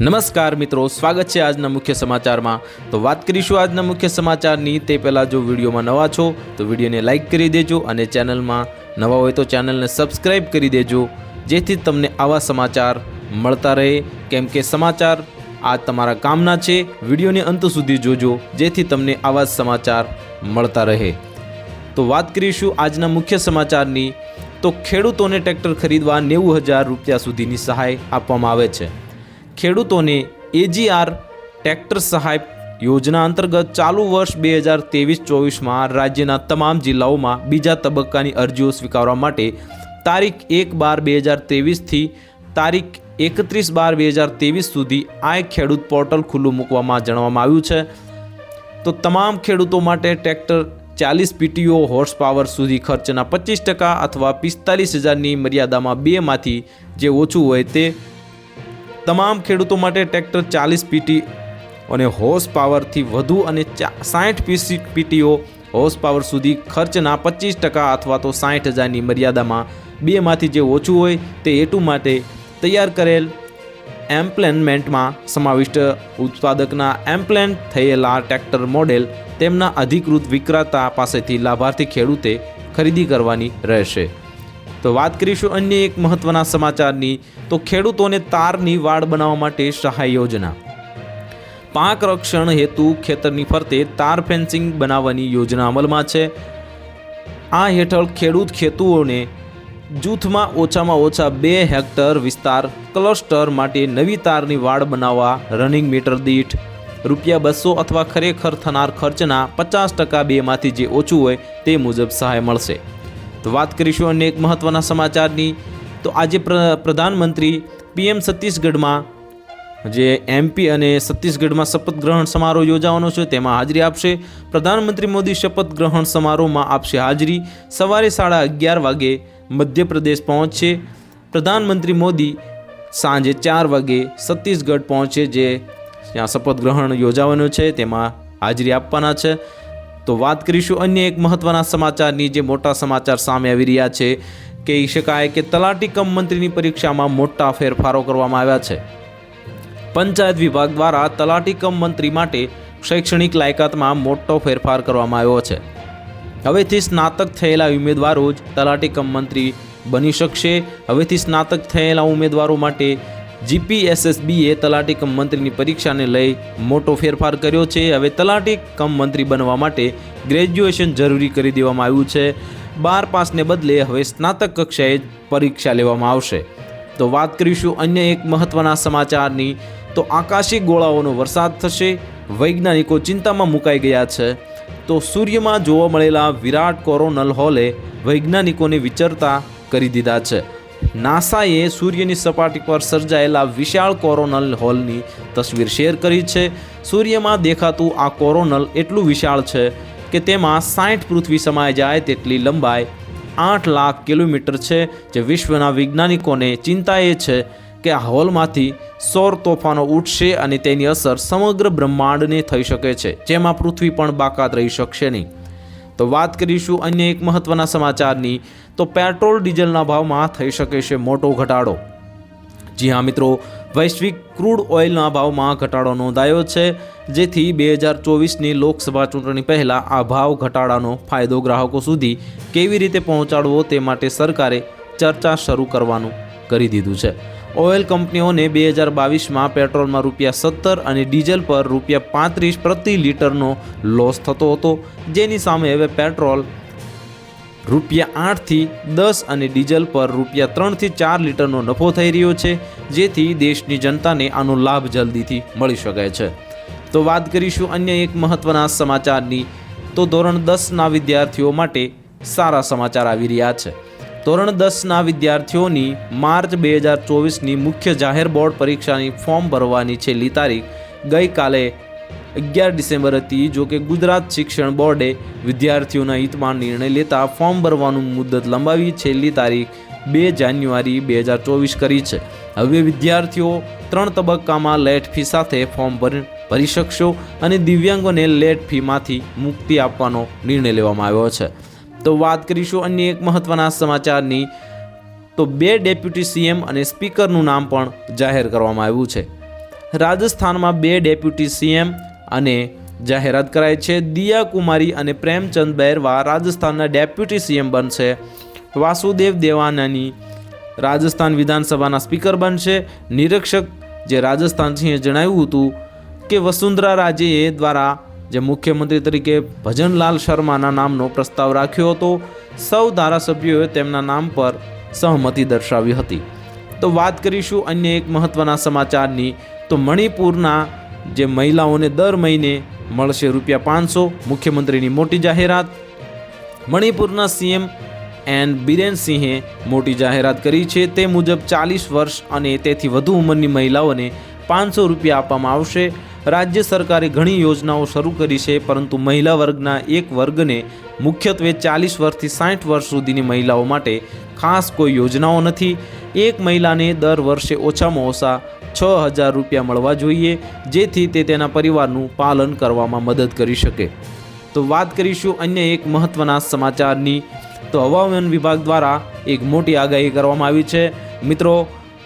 નમસ્કાર મિત્રો, સ્વાગત છે આજના મુખ્ય સમાચારમાં. તો વાત કરીશું આજના મુખ્ય સમાચારની. તે પહેલાં જો વિડીયોમાં નવા છો, તો વિડીયોને લાઇક કરી દેજો અને ચેનલમાં નવા હોય તો ચેનલને સબસ્ક્રાઇબ કરી દેજો, જેથી તમને આવા સમાચાર મળતા રહે. કેમ કે સમાચાર આ તમારા કામના છે. વિડીયોને અંત સુધી જોજો, જેથી તમને આવા સમાચાર મળતા રહે. તો વાત કરીશું આજના મુખ્ય સમાચારની. તો ખેડૂતોને ટ્રેક્ટર ખરીદવા નેવું હજાર રૂપિયા સુધીની સહાય આપવામાં આવે છે. ખેડૂતોને એજીઆર ટ્રેક્ટર સહાય યોજના અંતર્ગત ચાલુ વર્ષ બે હજાર ત્રેવીસ ચોવીસમાં રાજ્યના તમામ જિલ્લાઓમાં બીજા તબક્કાની અરજીઓ સ્વીકારવા માટે તારીખ એક બાર બે હજાર ત્રેવીસથી તારીખ એકત્રીસ બાર બે હજાર ત્રેવીસ સુધી આ ખેડૂત પોર્ટલ ખુલ્લું મૂકવામાં જણાવવામાં આવ્યું છે. તો તમામ ખેડૂતો માટે ટ્રેક્ટર ચાલીસ પીટીઓ હોર્સ પાવર સુધી ખર્ચના પચીસ ટકા અથવા પિસ્તાલીસ હજારની મર્યાદામાં બેમાંથી જે ઓછું હોય તે તમામ ખેડૂતો માટે ટ્રેક્ટર ચાલીસ પીટી અને હોર્સ પાવરથી વધુ અને સાઠ પીસી પીટીઓ હોર્સ પાવર સુધી ખર્ચના પચીસ ટકા અથવા તો સાઠ હજારની મર્યાદામાં બેમાંથી જે ઓછું હોય તે હેતુ માટે તૈયાર કરેલ એમ્પ્લેનમેન્ટમાં સમાવિષ્ટ ઉત્પાદકના એમ્પ્લેન થયેલા ટ્રેક્ટર મોડેલ તેમના અધિકૃત વિક્રેતા પાસેથી લાભાર્થી ખેડૂતે ખરીદી કરવાની રહેશે. તો વાત કરીશું અન્ય એક મહત્વના સમાચારની. તો ખેડૂતોને તારની વાડ બનાવવા માટે સહાય યોજના. પાક રક્ષણ હેતુ ખેતરની ફરતે તાર ફેન્સિંગ બનાવવાની યોજના અમલમાં છે. આ હેઠળ ખેડૂત ખેતુઓને જૂથમાં ઓછામાં ઓછા બે હેક્ટર વિસ્તાર ક્લસ્ટર માટે નવી તારની વાડ બનાવવા રનિંગ મીટર દીઠ રૂપિયા બસો અથવા ખરેખર થનાર ખર્ચના પચાસ ટકા બેમાંથી જે ઓછું હોય તે મુજબ સહાય મળશે. તો વાત કરીશું અન્ય એક મહત્ત્વના સમાચારની. તો આજે પ્ર- પ્રધાનમંત્રી પીએમ છત્તીસગઢમાં જે એમપી અને છત્તીસગઢમાં શપથ ગ્રહણ સમારોહ યોજાવાનો છે, તેમાં હાજરી આપશે. પ્રધાનમંત્રી મોદી શપથ ગ્રહણ સમારોહમાં આપશે હાજરી. સવારે સાડા અગિયાર વાગે મધ્યપ્રદેશ પહોંચશે. પ્રધાનમંત્રી મોદી સાંજે ચાર વાગે છત્તીસગઢ પહોંચે જે ત્યાં શપથ ગ્રહણ યોજાવાનું છે, તેમાં હાજરી આપવાના છે. તો વાત કરીશું અન્ય એક મહત્વના સમાચારની જે મોટા સમાચાર સામે આવી રહ્યા છે કહી શકાય કે તલાટી કમ મંત્રીની પરીક્ષામાં મોટા ફેરફારો કરવામાં આવ્યા છે. પંચાયત વિભાગ દ્વારા તલાટી કમ મંત્રી માટે શૈક્ષણિક લાયકાતમાં મોટો ફેરફાર કરવામાં આવ્યો છે. હવેથી સ્નાતક થયેલા ઉમેદવારો જ તલાટી કમ મંત્રી બની શકશે. હવેથી સ્નાતક થયેલા ઉમેદવારો માટે જીપીએસએસબીએ તલાટી કમ મંત્રીની પરીક્ષાને લઈ મોટો ફેરફાર કર્યો છે. હવે તલાટી કમ મંત્રી બનવા માટે ગ્રેજ્યુએશન જરૂરી કરી દેવામાં આવ્યું છે. બાર પાસને બદલે હવે સ્નાતક કક્ષાએ પરીક્ષા લેવામાં આવશે. તો વાત કરીશું અન્ય એક મહત્વના સમાચારની. તો આકાશી ગોળાઓનો વરસાદ થશે. વૈજ્ઞાનિકો ચિંતામાં મુકાઈ ગયા છે. તો સૂર્યમાં જોવા મળેલા વિરાટ કોરોનલ હોલે વૈજ્ઞાનિકોને વિચરતા કરી દીધા છે. નાસાએ સૂર્યની સપાટી પર સર્જાયેલા વિશાળ કોરોનલ હોલની તસવીર શેર કરી છે. સૂર્યમાં દેખાતું આ કોરોનલ એટલું વિશાળ છે કે તેમાં સાઠ પૃથ્વી સમાઈ જાય તેટલી લંબાઈ આઠ લાખ કિલોમીટર છે. જે વિશ્વના વૈજ્ઞાનિકોને ચિંતા એ છે કે આ હોલમાંથી સૌર તોફાનો ઉઠશે અને તેની અસર સમગ્ર બ્રહ્માંડને થઈ શકે છે. જેમાં પૃથ્વી પણ બાકાત રહી શકશે નહીં. તો વાત કરીશું અન્ય એક મહત્વના સમાચારની. તો પેટ્રોલ ડીઝલના ભાવમાં થઈ શકે છે મોટો ઘટાડો. જી હા મિત્રો, વૈશ્વિક ક્રૂડ ઓઇલના ભાવમાં ઘટાડો નોંધાયો છે, જેથી બે હજાર ચોવીસની લોકસભા ચૂંટણી પહેલાં આ ભાવ ઘટાડાનો ફાયદો ગ્રાહકો સુધી કેવી રીતે પહોંચાડવો તે માટે સરકારે ચર્ચા શરૂ કરવાનું કરી દીધું છે. ઓઇલ કંપનીઓને બે હજાર બાવીસમાં પેટ્રોલમાં રૂપિયા સત્તર અને ડીઝલ પર રૂપિયા પાંત્રીસ પ્રતિ લીટરનો લોસ થતો હતો. જેની સામે હવે પેટ્રોલ રૂપિયા આઠથી દસ અને ડીઝલ પર રૂપિયા ત્રણથી ચાર લીટરનો નફો થઈ રહ્યો છે, જેથી દેશની જનતાને આનો લાભ જલ્દીથી મળી શકે છે. તો વાત કરીશું અન્ય એક મહત્ત્વના સમાચારની. તો ધોરણ દસના વિદ્યાર્થીઓ માટે સારા સમાચાર આવી રહ્યા છે. ધોરણ દસના વિદ્યાર્થીઓની માર્ચ બે હજાર ચોવીસની મુખ્ય જાહેર બોર્ડ પરીક્ષાની ફોર્મ ભરવાની છેલ્લી તારીખ ગઈકાલે અગિયાર ડિસેમ્બર હતી. જો કે ગુજરાત શિક્ષણ બોર્ડે વિદ્યાર્થીઓના હિતમાં નિર્ણય લેતા ફોર્મ ભરવાનું મુદત લંબાવી છેલ્લી તારીખ બે જાન્યુઆરી બે હજાર ચોવીસ કરી છે. હવે વિદ્યાર્થીઓ ત્રણ તબક્કામાં લેટ ફી સાથે ફોર્મ ભરી શકશો અને દિવ્યાંગોને લેટ ફીમાંથી મુક્તિ આપવાનો નિર્ણય લેવામાં આવ્યો છે. તો વાત કરીશું અન્ય એક મહત્વના સમાચારની. તો બે ડેપ્યુટી સીએમ અને સ્પીકરનું નામ પણ જાહેર કરવામાં આવ્યું છે. રાજસ્થાનમાં બે ડેપ્યુટી સીએમ અને જાહેરાત કરાઈ છે. દિયા કુમારી અને પ્રેમચંદ બૈરવા રાજસ્થાનના ડેપ્યુટી સીએમ બનશે. વાસુદેવ દેવાનાની રાજસ્થાન વિધાનસભાના સ્પીકર બનશે. નિરીક્ષક જે રાજસ્થાન સિંહે જણાવ્યું હતું કે વસુંધરા રાજેએ દ્વારા જે મુખ્યમંત્રી તરીકે ભજનલાલ શર્માના નામનો પ્રસ્તાવ રાખ્યો હતો, સૌ ધારાસભ્યોએ તેમના નામ પર સહમતિ દર્શાવી હતી. તો વાત કરીશું અન્ય એક મહત્ત્વના સમાચારની. તો મણિપુરના જે મહિલાઓને દર મહિને મળશે રૂપિયા પાંચસો મુખ્યમંત્રીની મોટી જાહેરાત. મણિપુરના સીએમ એન બિરેન સિંહે મોટી જાહેરાત કરી છે, તે મુજબ ચાલીસ વર્ષ અને તેથી વધુ ઉંમરની મહિલાઓને પાંચસો રૂપિયા આપવામાં આવશે. રાજ્ય સરકારે ઘણી યોજનાઓ શરૂ કરી છે, પરંતુ મહિલા વર્ગના એક વર્ગને મુખ્યત્વે ચાલીસ વર્ષથી સાઠ વર્ષ સુધીની મહિલાઓ માટે ખાસ કોઈ યોજનાઓ નથી. એક મહિલાને દર વર્ષે ઓછામાં ઓછા છ હજાર રૂપિયા મળવા જોઈએ, જેથી તે તેના પરિવારનું પાલન કરવામાં મદદ કરી શકે. તો વાત કરીશું અન્ય એક મહત્ત્વના સમાચારની. તો હવામાન વિભાગ દ્વારા એક મોટી આગાહી કરવામાં આવી છે. મિત્રો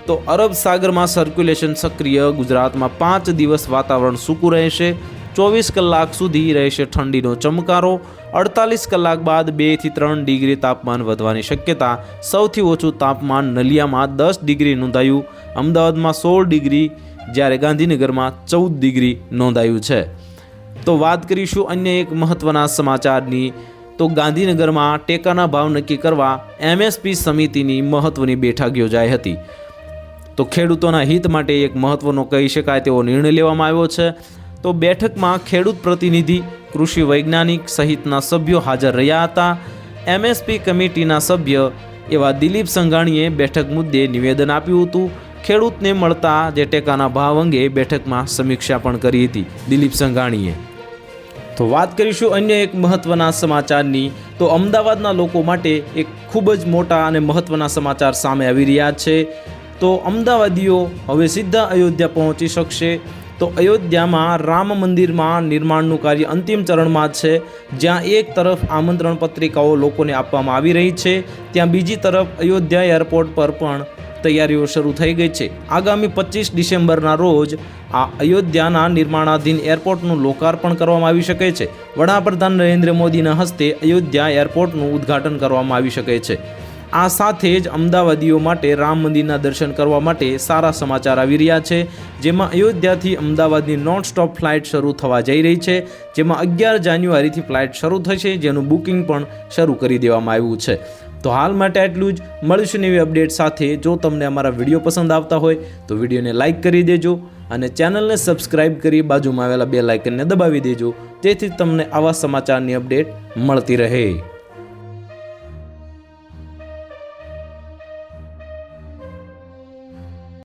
તો અરબ સાગરમાં સર્ક્યુલેશન સક્રિય, ગુજરાતમાં પાંચ દિવસ વાતાવરણ સૂકું રહેશે, ચોવીસ કલાક સુધી રહેશે ઠંડીનો ચમકારો, અડતાલીસ કલાક બાદ બેથી ત્રણ ડિગ્રી તાપમાન વધવાની શક્યતા, સૌથી ઓછું તાપમાન નલિયામાં દસ ડિગ્રી નોંધાયું, અમદાવાદમાં સોળ ડિગ્રી, જ્યારે ગાંધીનગરમાં ચૌદ ડિગ્રી નોંધાયું છે. તો વાત કરીશું અન્ય એક મહત્ત્વના સમાચારની. તો ગાંધીનગરમાં ટેકાના ભાવ નક્કી કરવા એમએસપી સમિતિની મહત્ત્વની બેઠક યોજાઈ હતી. તો ખેડૂતોના હિત માટે એક મહત્ત્વનો કહી શકાય તેવો નિર્ણય લેવામાં આવ્યો છે. તો બેઠકમાં ખેડૂત પ્રતિનિધિ, કૃષિ વૈજ્ઞાનિક સહિતના સભ્યો હાજર રહ્યા હતા. એમએસપી કમિટીના સભ્ય એવા દિલીપ સંઘાણીએ બેઠક મુદ્દે નિવેદન આપ્યું હતું. ખેડૂતને મળતા જે ટેકાના ભાવ અંગે બેઠકમાં સમીક્ષા પણ કરી હતી, દિલીપ સંઘાણીએ. તો વાત કરીશું અન્ય એક મહત્ત્વના સમાચારની. તો અમદાવાદના લોકો માટે એક ખૂબ જ મોટા અને મહત્ત્વના સમાચાર સામે આવી રહ્યા છે. તો અમદાવાદીઓ હવે સીધા અયોધ્યા પહોંચી શકશે. તો અયોધ્યામાં રામ મંદિરમાં નિર્માણનું કાર્ય અંતિમ ચરણમાં છે. જ્યાં એક તરફ આમંત્રણ પત્રિકાઓ લોકોને આપવામાં આવી રહી છે. ત્યાં બીજી તરફ અયોધ્યા એરપોર્ટ પર પણ તૈયારીઓ શરૂ થઈ ગઈ છે. આગામી પચીસ ડિસેમ્બરના રોજ આ અયોધ્યાના નિર્માણાધીન એરપોર્ટનું લોકાર્પણ કરવામાં આવી શકે છે. વડાપ્રધાન નરેન્દ્ર મોદીના હસ્તે અયોધ્યા એરપોર્ટનું ઉદ્ઘાટન કરવામાં આવી શકે છે. આ સાથે જ અમદાવાદીઓ માટે રામ મંદિરના દર્શન કરવા માટે સારા સમાચાર આવી રહ્યા છે. જેમાં અયોધ્યાથી અમદાવાદની નોન સ્ટોપ ફ્લાઇટ શરૂ થવા જઈ રહી છે. જેમાં અગિયાર જાન્યુઆરીથી ફ્લાઇટ શરૂ થશે, જેનું બુકિંગ પણ શરૂ કરી દેવામાં આવ્યું છે. તો હાલ માટે આટલું જ. મળીશું એવી અપડેટ સાથે. જો તમને અમારા વીડિયો પસંદ આવતા હોય, તો વિડીયોને લાઇક કરી દેજો અને ચેનલને સબસ્ક્રાઇબ કરી બાજુમાં આવેલા બે લાઇકનને દબાવી દેજો. જેથી તમને આવા સમાચારની અપડેટ મળતી રહે.